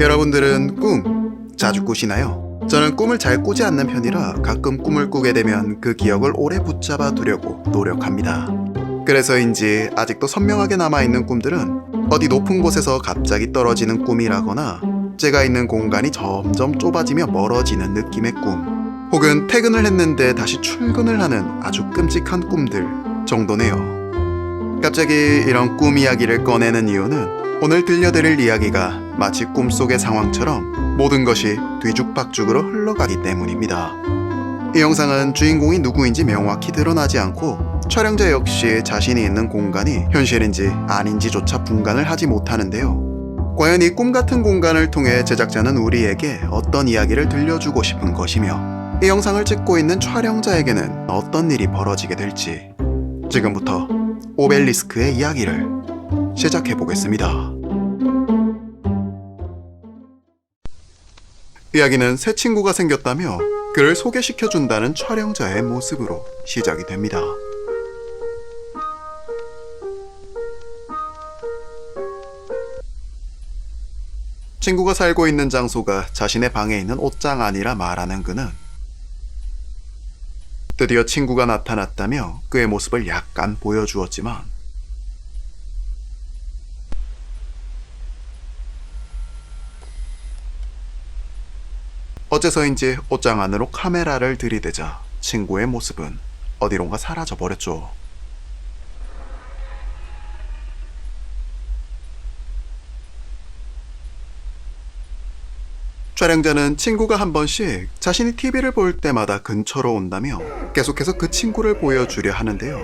여러분들은 꿈 자주 꾸시나요? 저는 꿈을 잘 꾸지 않는 편이라 가끔 꿈을 꾸게 되면 그 기억을 오래 붙잡아 두려고 노력합니다. 그래서인지 아직도 선명하게 남아있는 꿈들은 어디 높은 곳에서 갑자기 떨어지는 꿈이라거나 제가 있는 공간이 점점 좁아지며 멀어지는 느낌의 꿈 혹은 퇴근을 했는데 다시 출근을 하는 아주 끔찍한 꿈들 정도네요. 갑자기 이런 꿈 이야기를 꺼내는 이유는 오늘 들려드릴 이야기가 마치 꿈속의 상황처럼 모든 것이 뒤죽박죽으로 흘러가기 때문입니다. 이 영상은 주인공이 누구인지 명확히 드러나지 않고 촬영자 역시 자신이 있는 공간이 현실인지 아닌지조차 분간을 하지 못하는데요. 과연 이 꿈 같은 공간을 통해 제작자는 우리에게 어떤 이야기를 들려주고 싶은 것이며 이 영상을 찍고 있는 촬영자에게는 어떤 일이 벌어지게 될지 지금부터 오벨리스크의 이야기를 시작해 보겠습니다. 이야기는 새 친구가 생겼다며 그를 소개시켜 준다는 촬영자의 모습으로 시작이 됩니다. 친구가 살고 있는 장소가 자신의 방에 있는 옷장 안이라 말하는 그는 드디어 친구가 나타났다며 그의 모습을 약간 보여주었지만 어째서인지 옷장 안으로 카메라를 들이대자 친구의 모습은 어디론가 사라져 버렸죠. 촬영자는 친구가 한 번씩 자신이 TV를 볼 때마다 근처로 온다며 계속해서 그 친구를 보여주려 하는데요.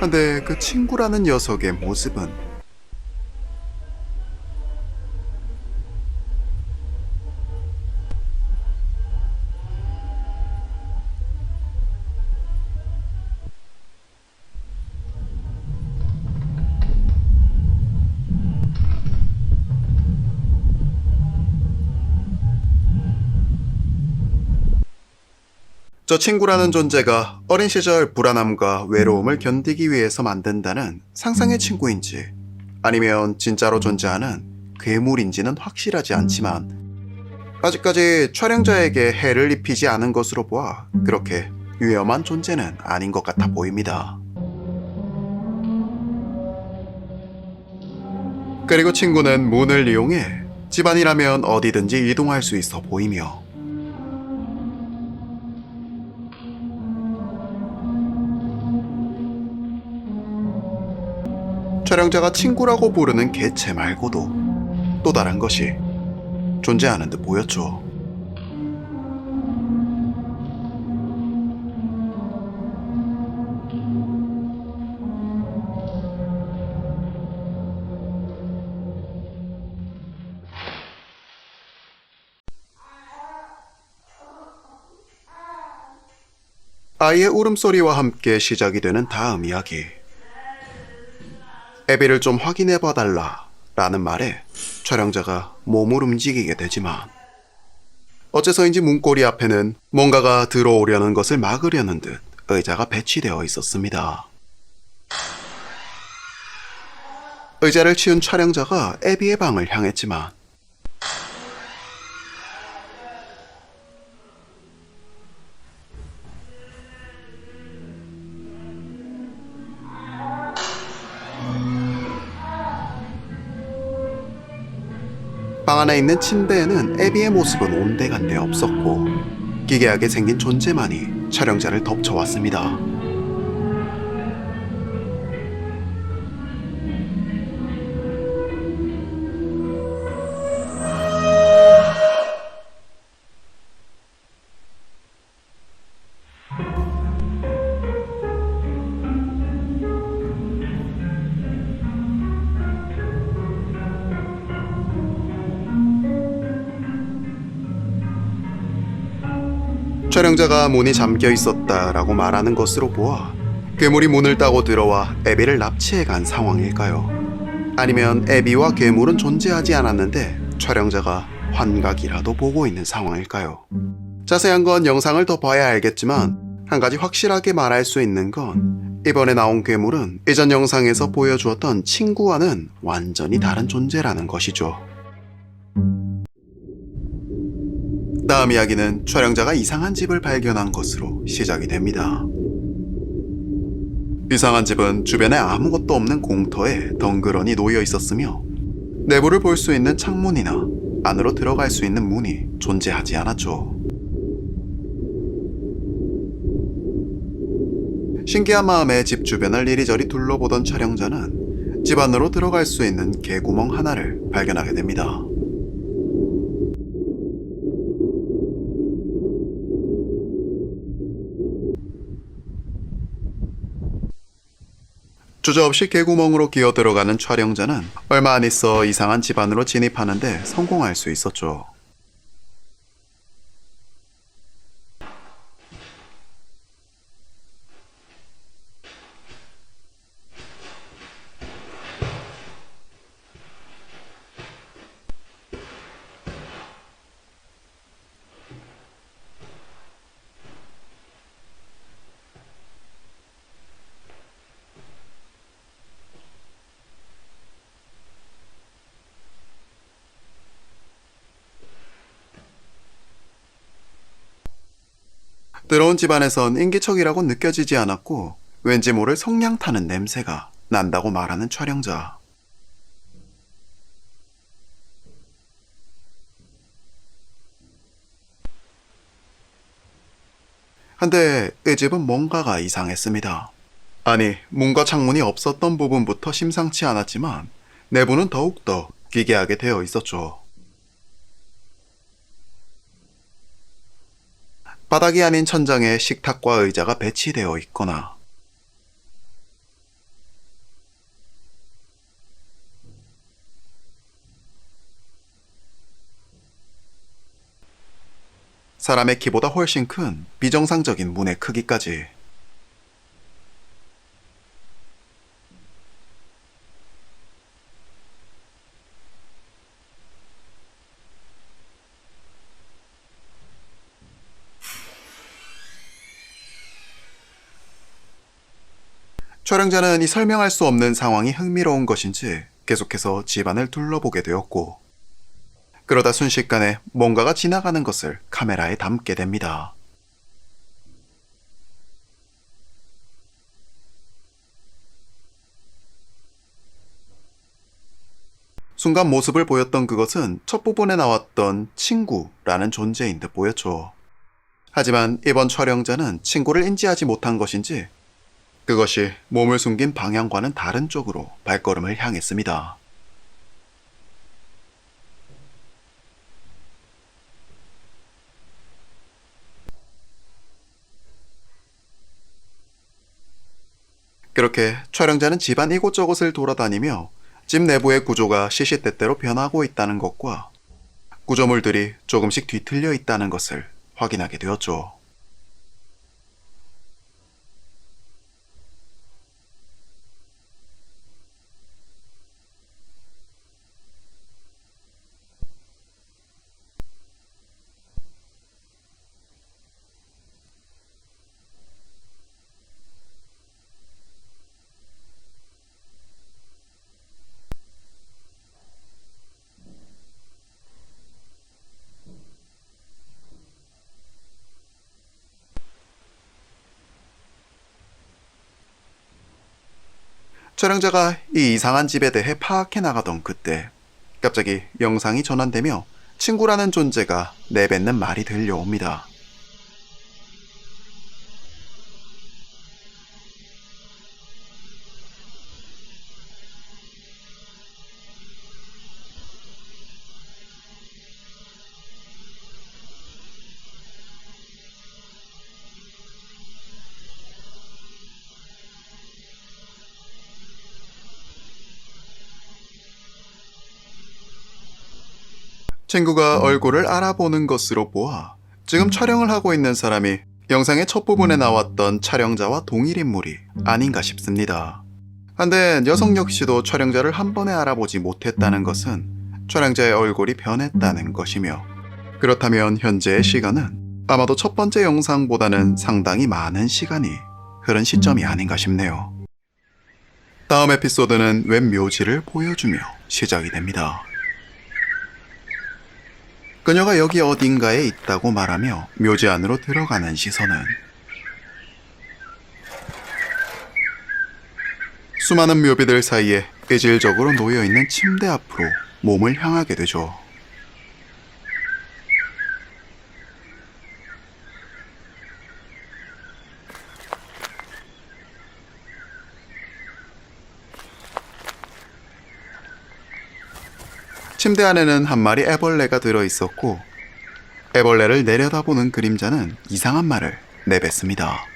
근데 그 친구라는 녀석의 모습은 저 친구라는 존재가 어린 시절 불안함과 외로움을 견디기 위해서 만든다는 상상의 친구인지 아니면 진짜로 존재하는 괴물인지는 확실하지 않지만 아직까지 촬영자에게 해를 입히지 않은 것으로 보아 그렇게 위험한 존재는 아닌 것 같아 보입니다. 그리고 친구는 문을 이용해 집안이라면 어디든지 이동할 수 있어 보이며 촬영자가 친구라고 부르는 개체 말고도 또 다른 것이 존재하는 듯 보였죠. 아이의 울음소리와 함께 시작이 되는 다음 이야기. 애비를 좀 확인해 봐달라 라는 말에 촬영자가 몸을 움직이게 되지만 어째서인지 문고리 앞에는 뭔가가 들어오려는 것을 막으려는 듯 의자가 배치되어 있었습니다. 의자를 치운 촬영자가 애비의 방을 향했지만 안에 있는 침대에는 애비의 모습은 온데간데 없었고 기괴하게 생긴 존재만이 촬영자를 덮쳐왔습니다. 촬영자가 문이 잠겨 있었다라고 말하는 것으로 보아 괴물이 문을 따고 들어와 애비를 납치해 간 상황일까요? 아니면 애비와 괴물은 존재하지 않았는데 촬영자가 환각이라도 보고 있는 상황일까요? 자세한 건 영상을 더 봐야 알겠지만 한 가지 확실하게 말할 수 있는 건 이번에 나온 괴물은 이전 영상에서 보여주었던 친구와는 완전히 다른 존재라는 것이죠. 다음 이야기는 촬영자가 이상한 집을 발견한 것으로 시작이 됩니다. 이상한 집은 주변에 아무것도 없는 공터에 덩그러니 놓여 있었으며 내부를 볼 수 있는 창문이나 안으로 들어갈 수 있는 문이 존재하지 않았죠. 신기한 마음에 집 주변을 이리저리 둘러보던 촬영자는 집 안으로 들어갈 수 있는 개구멍 하나를 발견하게 됩니다. 주저없이 개구멍으로 기어 들어가는 촬영자는 얼마 안 있어 이상한 집 안으로 진입하는데 성공할 수 있었죠. 들어온 집안에선 인기척이라고 느껴지지 않았고 왠지 모를 성냥 타는 냄새가 난다고 말하는 촬영자. 한데 이 집은 뭔가가 이상했습니다. 아니, 문과 창문이 없었던 부분부터 심상치 않았지만 내부는 더욱더 기괴하게 되어 있었죠. 바닥이 아닌 천장에 식탁과 의자가 배치되어 있거나 사람의 키보다 훨씬 큰 비정상적인 문의 크기까지 촬영자는 이 설명할 수 없는 상황이 흥미로운 것인지 계속해서 집안을 둘러보게 되었고 그러다 순식간에 뭔가가 지나가는 것을 카메라에 담게 됩니다. 순간 모습을 보였던 그것은 첫 부분에 나왔던 친구라는 존재인 듯 보였죠. 하지만 이번 촬영자는 친구를 인지하지 못한 것인지 그것이 몸을 숨긴 방향과는 다른 쪽으로 발걸음을 향했습니다. 그렇게 촬영자는 집안 이곳저곳을 돌아다니며 집 내부의 구조가 시시때때로 변하고 있다는 것과 구조물들이 조금씩 뒤틀려 있다는 것을 확인하게 되었죠. 촬영자가 이 이상한 집에 대해 파악해 나가던 그때 갑자기 영상이 전환되며 친구라는 존재가 내뱉는 말이 들려옵니다. 친구가 얼굴을 알아보는 것으로 보아 지금 촬영을 하고 있는 사람이 영상의 첫 부분에 나왔던 촬영자와 동일 인물이 아닌가 싶습니다. 한데 여성 역시도 촬영자를 한 번에 알아보지 못했다는 것은 촬영자의 얼굴이 변했다는 것이며 그렇다면 현재의 시간은 아마도 첫 번째 영상보다는 상당히 많은 시간이 흐른 시점이 아닌가 싶네요. 다음 에피소드는 웬 묘지를 보여주며 시작이 됩니다. 그녀가 여기 어딘가에 있다고 말하며 묘지 안으로 들어가는 시선은 수많은 묘비들 사이에 이질적으로 놓여있는 침대 앞으로 몸을 향하게 되죠. 침대 안에는 한 마리 애벌레가 들어 있었고 애벌레를 내려다보는 그림자는 이상한 말을 내뱉습니다.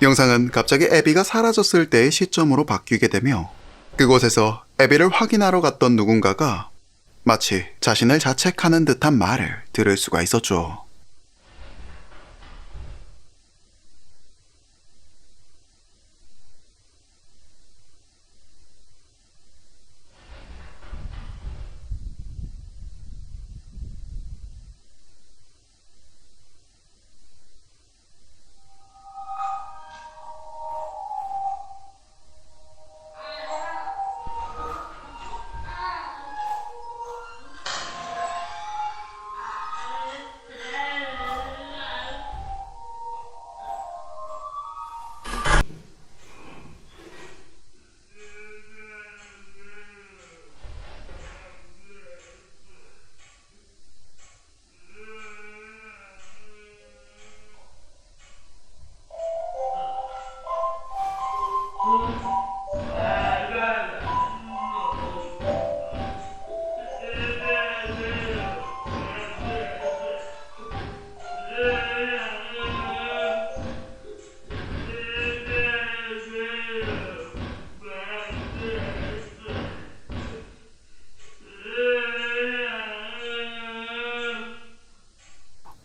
영상은 갑자기 애비가 사라졌을 때의 시점으로 바뀌게 되며 그곳에서 애비를 확인하러 갔던 누군가가 마치 자신을 자책하는 듯한 말을 들을 수가 있었죠.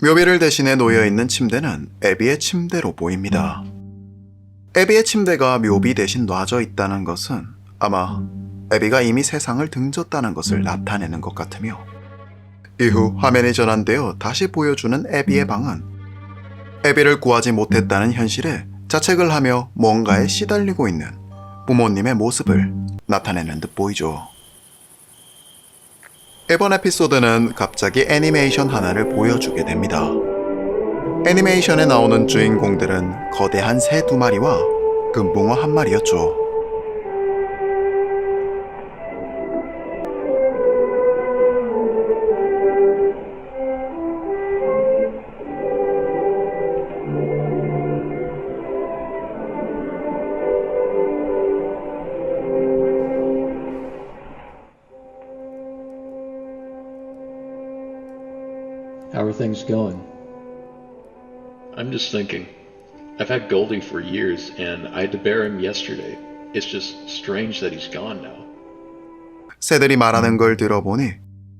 묘비를 대신해 놓여 있는 침대는 애비의 침대로 보입니다. 애비의 침대가 묘비 대신 놔져 있다는 것은 아마 애비가 이미 세상을 등졌다는 것을 나타내는 것 같으며 이후 화면이 전환되어 다시 보여주는 애비의 방은 애비를 구하지 못했다는 현실에 자책을 하며 뭔가에 시달리고 있는 부모님의 모습을 나타내는 듯 보이죠. 이번 에피소드는 갑자기 애니메이션 하나를 보여주게 됩니다. 애니메이션에 나오는 주인공들은 거대한 새 두 마리와 금붕어 한 마리였죠. How are things going? I'm just thinking. I've had Goldie for years, and I had to bear him yesterday. It's just strange that he's gone now. 새들이 말하는 걸 들어보니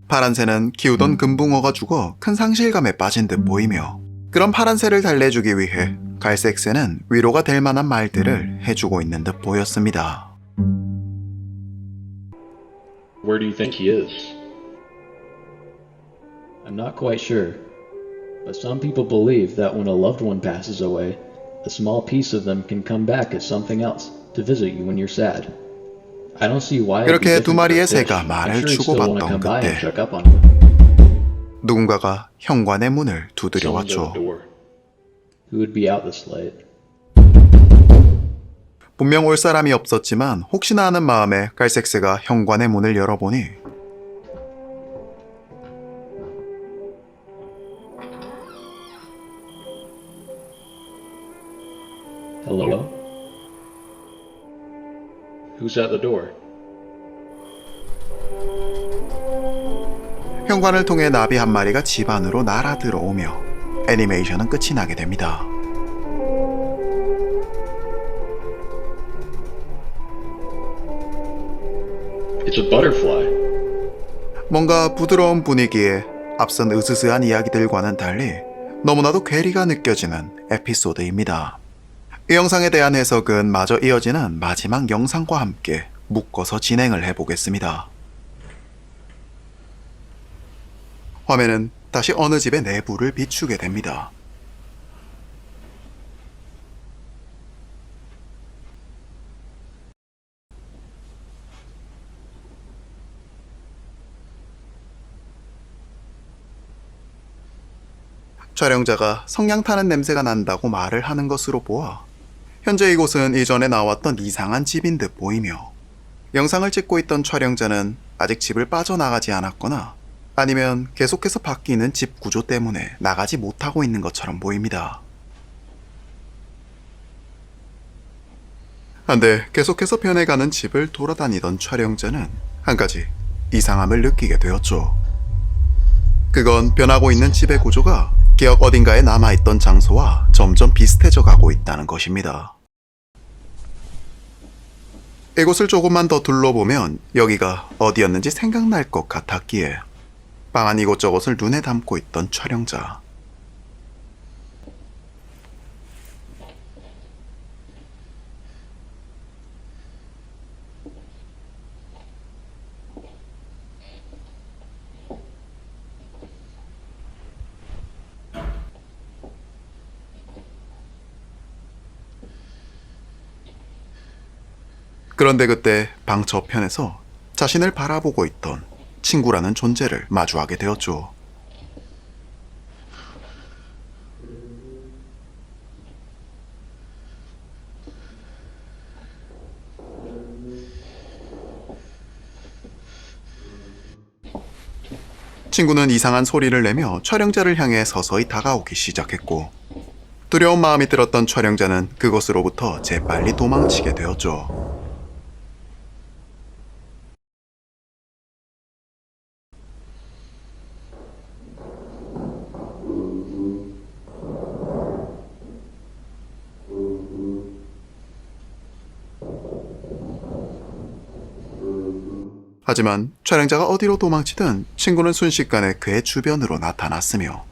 파란 새는 키우던 금붕어가 죽어 큰 상실감에 빠진 듯 보이며 그런 파란 새를 달래주기 위해 갈색 새는 위로가 될 만한 말들을 해주고 있는 듯 보였습니다. Where do you think he is? I'm not quite sure, but some people believe that when a loved one passes away, a small piece of them can come back as something else to visit you when you're sad. I don't see why. 그렇게 두 마리의. 새가 말을 주고받던 그때. 누군가가 현관의 문을 두드려 왔죠. the door. Who would be out this late? 분명 올 사람이 없었지만 혹시나 하는 마음에 갈색새가 현관의 문을 열어보니 Hello? Who's at the door? 현관을 통해 나비 한 마리가 집 안으로 날아 들어오며 애니메이션은 끝이 나게 됩니다. It's a butterfly. 뭔가 부드러운 분위기에 앞선 으스스한 이야기들과는 달리 너무나도 괴리가 느껴지는 에피소드입니다. 이 영상에 대한 해석은 마저 이어지는 마지막 영상과 함께 묶어서 진행을 해보겠습니다. 화면은 다시 어느 집의 내부를 비추게 됩니다. 촬영자가 성냥 타는 냄새가 난다고 말을 하는 것으로 보아 현재 이곳은 이전에 나왔던 이상한 집인 듯 보이며 영상을 찍고 있던 촬영자는 아직 집을 빠져나가지 않았거나 아니면 계속해서 바뀌는 집 구조 때문에 나가지 못하고 있는 것처럼 보입니다. 한데 계속해서 변해가는 집을 돌아다니던 촬영자는 한 가지 이상함을 느끼게 되었죠. 그건 변하고 있는 집의 구조가 기억 어딘가에 남아있던 장소와 점점 비슷해져 가고 있다는 것입니다. 이곳을 조금만 더 둘러보면 여기가 어디였는지 생각날 것 같았기에 방안 이곳저곳을 눈에 담고 있던 촬영자. 그런데 그때 방 저편에서 자신을 바라보고 있던 친구라는 존재를 마주하게 되었죠. 친구는 이상한 소리를 내며 촬영자를 향해 서서히 다가오기 시작했고 두려운 마음이 들었던 촬영자는 그곳으로부터 재빨리 도망치게 되었죠. 하지만 촬영자가 어디로 도망치든 친구는 순식간에 그의 주변으로 나타났으며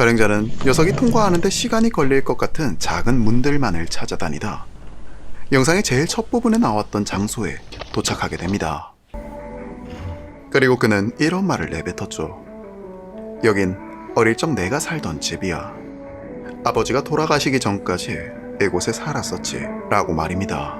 촬영자는 녀석이 통과하는데 시간이 걸릴 것 같은 작은 문들만을 찾아다니다 영상의 제일 첫 부분에 나왔던 장소에 도착하게 됩니다. 그리고 그는 이런 말을 내뱉었죠. 여긴 어릴 적 내가 살던 집이야. 아버지가 돌아가시기 전까지 이곳에 살았었지. 라고 말입니다.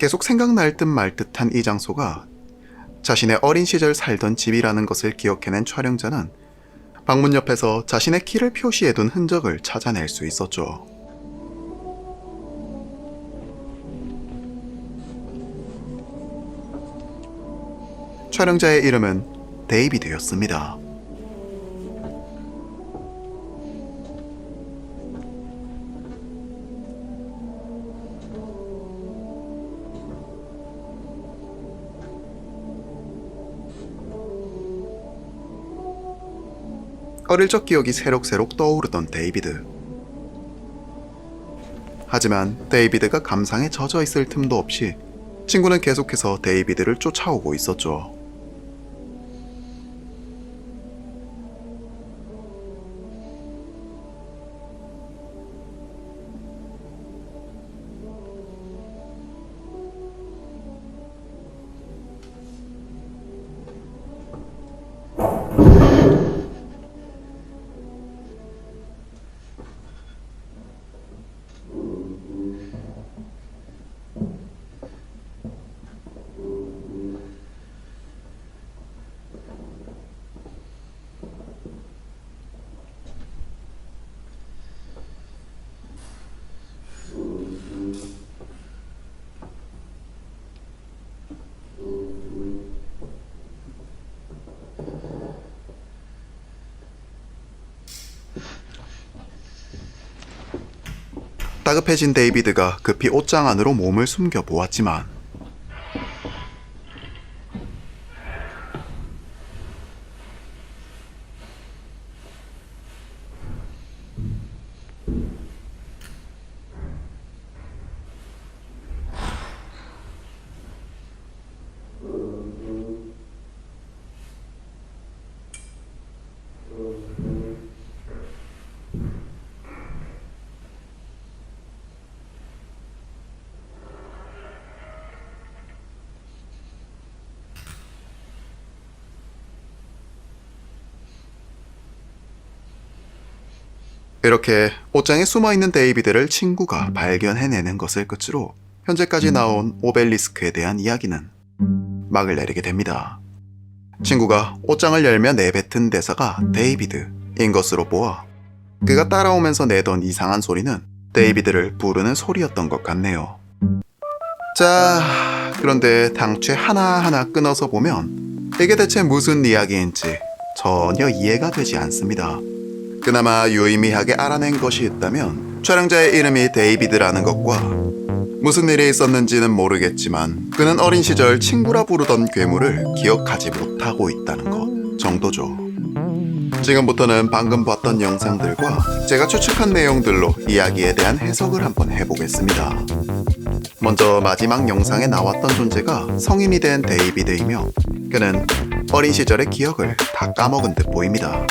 계속 생각날 듯 말 듯한 이 장소가 자신의 어린 시절 살던 집이라는 것을 기억해낸 촬영자는 방문 옆에서 자신의 키를 표시해둔 흔적을 찾아낼 수 있었죠. 촬영자의 이름은 데이비드였습니다. 어릴 적 기억이 새록새록 떠오르던 데이비드. 하지만 데이비드가 감상에 젖어 있을 틈도 없이 친구는 계속해서 데이비드를 쫓아오고 있었죠. 다급해진 데이비드가 급히 옷장 안으로 몸을 숨겨 보았지만 이렇게 옷장에 숨어있는 데이비드를 친구가 발견해내는 것을 끝으로 현재까지 나온 오벨리스크에 대한 이야기는 막을 내리게 됩니다. 친구가 옷장을 열며 내뱉은 대사가 데이비드인 것으로 보아 그가 따라오면서 내던 이상한 소리는 데이비드를 부르는 소리였던 것 같네요. 자, 그런데 당최 하나하나 끊어서 보면 이게 대체 무슨 이야기인지 전혀 이해가 되지 않습니다. 그나마 유의미하게 알아낸 것이 있다면 촬영자의 이름이 데이비드라는 것과 무슨 일이 있었는지는 모르겠지만 그는 어린 시절 친구라 부르던 괴물을 기억하지 못하고 있다는 것 정도죠. 지금부터는 방금 봤던 영상들과 제가 추측한 내용들로 이야기에 대한 해석을 한번 해보겠습니다. 먼저 마지막 영상에 나왔던 존재가 성인이 된 데이비드이며 그는 어린 시절의 기억을 다 까먹은 듯 보입니다.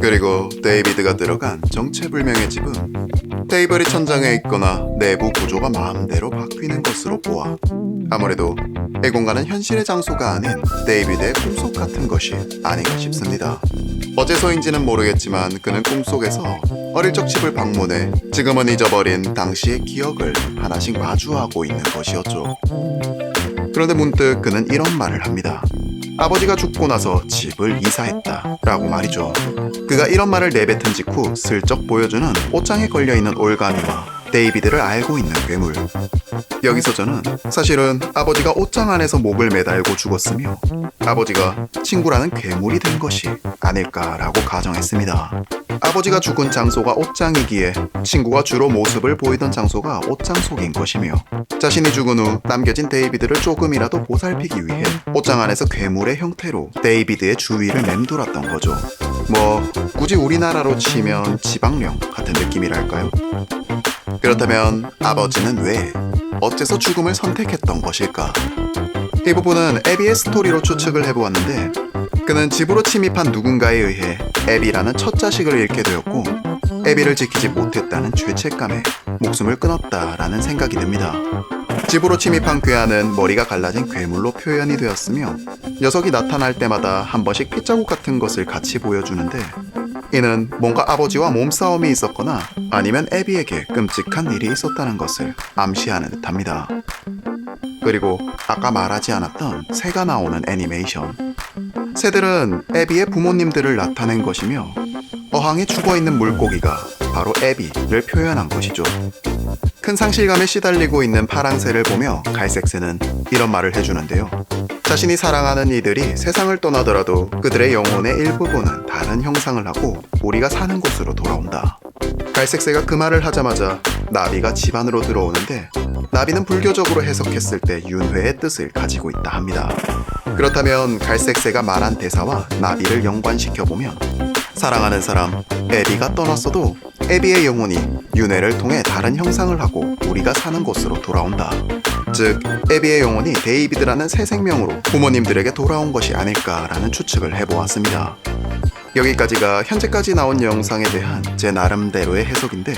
그리고 데이비드가 들어간 정체불명의 집은 테이블이 천장에 있거나 내부 구조가 마음대로 바뀌는 것으로 보아 아무래도 이 공간은 현실의 장소가 아닌 데이비드의 꿈속 같은 것이 아닌가 싶습니다. 어째서인지는 모르겠지만 그는 꿈속에서 어릴 적 집을 방문해 지금은 잊어버린 당시의 기억을 하나씩 마주하고 있는 것이었죠. 그런데 문득 그는 이런 말을 합니다. 아버지가 죽고 나서 집을 이사했다. 라고 말이죠. 그가 이런 말을 내뱉은 직후 슬쩍 보여주는 옷장에 걸려있는 올가미와 데이비드를 알고 있는 괴물. 여기서 저는 사실은 아버지가 옷장 안에서 목을 매달고 죽었으며 아버지가 친구라는 괴물이 된 것이 아닐까라고 가정했습니다. 아버지가 죽은 장소가 옷장이기에 친구가 주로 모습을 보이던 장소가 옷장 속인 것이며 자신이 죽은 후 남겨진 데이비드를 조금이라도 보살피기 위해 옷장 안에서 괴물의 형태로 데이비드의 주위를 맴돌았던 거죠. 뭐 굳이 우리나라로 치면 지방령 같은 느낌이랄까요? 그렇다면 아버지는 왜 어째서 죽음을 선택했던 것일까? 이 부분은 에비의 스토리로 추측을 해보았는데 그는 집으로 침입한 누군가에 의해 에비라는 첫 자식을 잃게 되었고 에비를 지키지 못했다는 죄책감에 목숨을 끊었다라는 생각이 듭니다. 집으로 침입한 괴한은 머리가 갈라진 괴물로 표현이 되었으며 녀석이 나타날 때마다 한 번씩 핏자국 같은 것을 같이 보여주는데 이는 뭔가 아버지와 몸싸움이 있었거나 아니면 에비에게 끔찍한 일이 있었다는 것을 암시하는 듯합니다. 그리고 아까 말하지 않았던 새가 나오는 애니메이션. 새들은 에비의 부모님들을 나타낸 것이며 어항에 죽어 있는 물고기가 바로 에비를 표현한 것이죠. 큰 상실감에 시달리고 있는 파랑새를 보며 갈색새는 이런 말을 해주는데요. 자신이 사랑하는 이들이 세상을 떠나더라도 그들의 영혼의 일부분은 다른 형상을 하고 우리가 사는 곳으로 돌아온다. 갈색새가 그 말을 하자마자 나비가 집 안으로 들어오는데 나비는 불교적으로 해석했을 때 윤회의 뜻을 가지고 있다 합니다. 그렇다면 갈색새가 말한 대사와 나비를 연관시켜 보면 사랑하는 사람 에비가 떠났어도 에비의 영혼이 윤회를 통해 다른 형상을 하고 우리가 사는 곳으로 돌아온다. 즉, 에비의 영혼이 데이비드라는 새 생명으로 부모님들에게 돌아온 것이 아닐까라는 추측을 해보았습니다. 여기까지가 현재까지 나온 영상에 대한 제 나름대로의 해석인데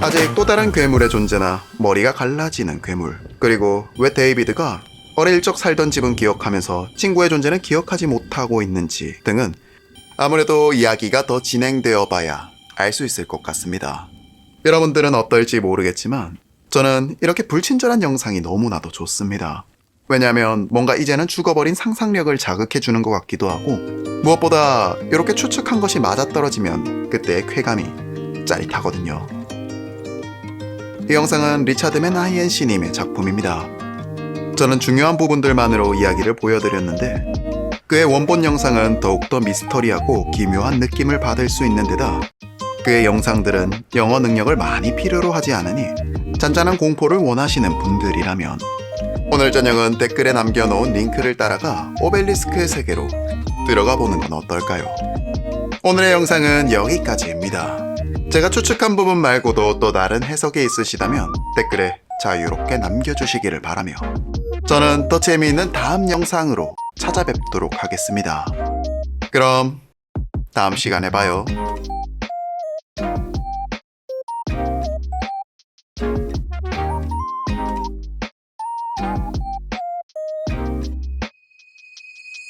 아직 또 다른 괴물의 존재나 머리가 갈라지는 괴물 그리고 왜 데이비드가 어릴 적 살던 집은 기억하면서 친구의 존재는 기억하지 못하고 있는지 등은 아무래도 이야기가 더 진행되어 봐야 알 수 있을 것 같습니다. 여러분들은 어떨지 모르겠지만 저는 이렇게 불친절한 영상이 너무나도 좋습니다. 왜냐하면 뭔가 이제는 죽어버린 상상력을 자극해주는 것 같기도 하고 무엇보다 이렇게 추측한 것이 맞아떨어지면 그때의 쾌감이 짜릿하거든요. 이 영상은 리차드맨 INC님의 작품입니다. 저는 중요한 부분들만으로 이야기를 보여드렸는데 그의 원본 영상은 더욱더 미스터리하고 기묘한 느낌을 받을 수 있는 데다 그의 영상들은 영어 능력을 많이 필요로 하지 않으니 잔잔한 공포를 원하시는 분들이라면 오늘 저녁은 댓글에 남겨놓은 링크를 따라가 오벨리스크의 세계로 들어가 보는 건 어떨까요? 오늘의 영상은 여기까지입니다. 제가 추측한 부분 말고도 또 다른 해석이 있으시다면 댓글에 자유롭게 남겨주시기를 바라며 저는 더 재미있는 다음 영상으로 찾아뵙도록 하겠습니다. 그럼 다음 시간에 봐요.